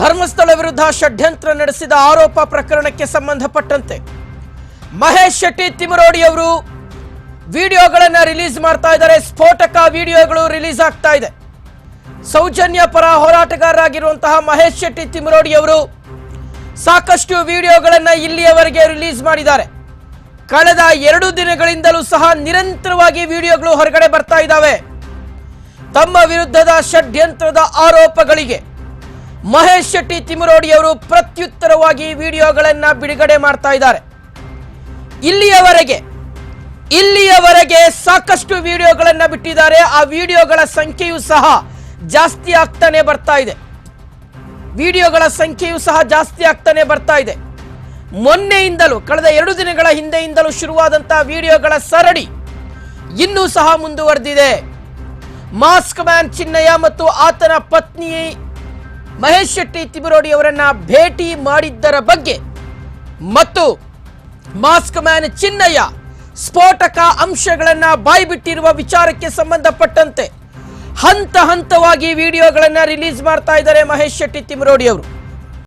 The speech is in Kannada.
ಧರ್ಮಸ್ಥಳ ವಿರುದ್ಧ ಷಡ್ಯಂತ್ರ ನಡೆಸಿದ ಆರೋಪ ಪ್ರಕರಣಕ್ಕೆ ಸಂಬಂಧಪಟ್ಟಂತೆ ಮಹೇಶ್ ಶೆಟ್ಟಿ ತಿಮರೋಡಿ ಅವರು ವಿಡಿಯೋಗಳನ್ನ ರಿಲೀಸ್ ಮಾಡ್ತಾ ಇದ್ದಾರೆ. ಸ್ಫೋಟಕ ವಿಡಿಯೋಗಳು ರಿಲೀಸ್ ಆಗ್ತಾ ಇದೆ. ಸೌಜನ್ಯ ಪರ ಹೋರಾಟಗಾರರಾಗಿರುವಂತಹ ಮಹೇಶ್ ಶೆಟ್ಟಿ ತಿಮರೋಡಿ ಅವರು ಸಾಕಷ್ಟು ವಿಡಿಯೋಗಳನ್ನ ಇಲ್ಲಿಯವರೆಗೆ ರಿಲೀಸ್ ಮಾಡಿದ್ದಾರೆ. ಕಳೆದ ಎರಡು ದಿನಗಳಿಂದಲೂ ಸಹ ನಿರಂತರವಾಗಿ ವಿಡಿಯೋಗಳು ಹೊರಗಡೆ ಬರ್ತಾ ಇದ್ದಾವೆ. ತಮ್ಮ ವಿರುದ್ಧದ ಷಡ್ಯಂತ್ರದ ಆರೋಪಗಳಿಗೆ ಮಹೇಶ್ ಶೆಟ್ಟಿ ತಿಮರೋಡಿ ಅವರು ಪ್ರತ್ಯುತ್ತರವಾಗಿ ವಿಡಿಯೋಗಳನ್ನ ಬಿಡುಗಡೆ ಮಾಡ್ತಾ ಇದ್ದಾರೆ. ಇಲ್ಲಿಯವರೆಗೆ ಇಲ್ಲಿಯವರೆಗೆ ಸಾಕಷ್ಟು ವಿಡಿಯೋಗಳನ್ನ ಬಿಟ್ಟಿದ್ದಾರೆ. ಆ ವಿಡಿಯೋಗಳ ಸಂಖ್ಯೆಯೂ ಸಹ ಜಾಸ್ತಿ ಆಗ್ತಾನೆ ಬರ್ತಾ ಇದೆ. ವಿಡಿಯೋಗಳ ಸಂಖ್ಯೆಯೂ ಸಹ ಜಾಸ್ತಿ ಆಗ್ತಾನೆ ಬರ್ತಾ ಇದೆ. ಮೊನ್ನೆಯಿಂದಲೂ, ಕಳೆದ ಎರಡು ದಿನಗಳ ಹಿಂದೆಯಿಂದಲೂ ಶುರುವಾದಂತಹ ವಿಡಿಯೋಗಳ ಸರಣಿ ಇನ್ನೂ ಸಹ ಮುಂದುವರೆದಿದೆ. ಮಾಸ್ಕ್ ಮ್ಯಾನ್ ಚಿನ್ನಯ್ಯ ಮತ್ತು ಆತನ ಪತ್ನಿ ಮಹೇಶ್ ಶೆಟ್ಟಿ ತಿಮರೋಡಿ ಅವರನ್ನ ಭೇಟಿ ಮಾಡಿದ್ದರ ಬಗ್ಗೆ ಮತ್ತು ಮಾಸ್ಕ್ ಮ್ಯಾನ್ ಚಿನ್ನಯ್ಯ ಸ್ಫೋಟಕ ಅಂಶಗಳನ್ನ ಬಾಯ್ಬಿಟ್ಟಿರುವ ವಿಚಾರಕ್ಕೆ ಸಂಬಂಧಪಟ್ಟಂತೆ ಹಂತ ಹಂತವಾಗಿ ವಿಡಿಯೋಗಳನ್ನ ರಿಲೀಸ್ ಮಾಡ್ತಾ ಇದ್ದಾರೆ ಮಹೇಶ್ ಶೆಟ್ಟಿ ತಿಮರೋಡಿ ಅವರು.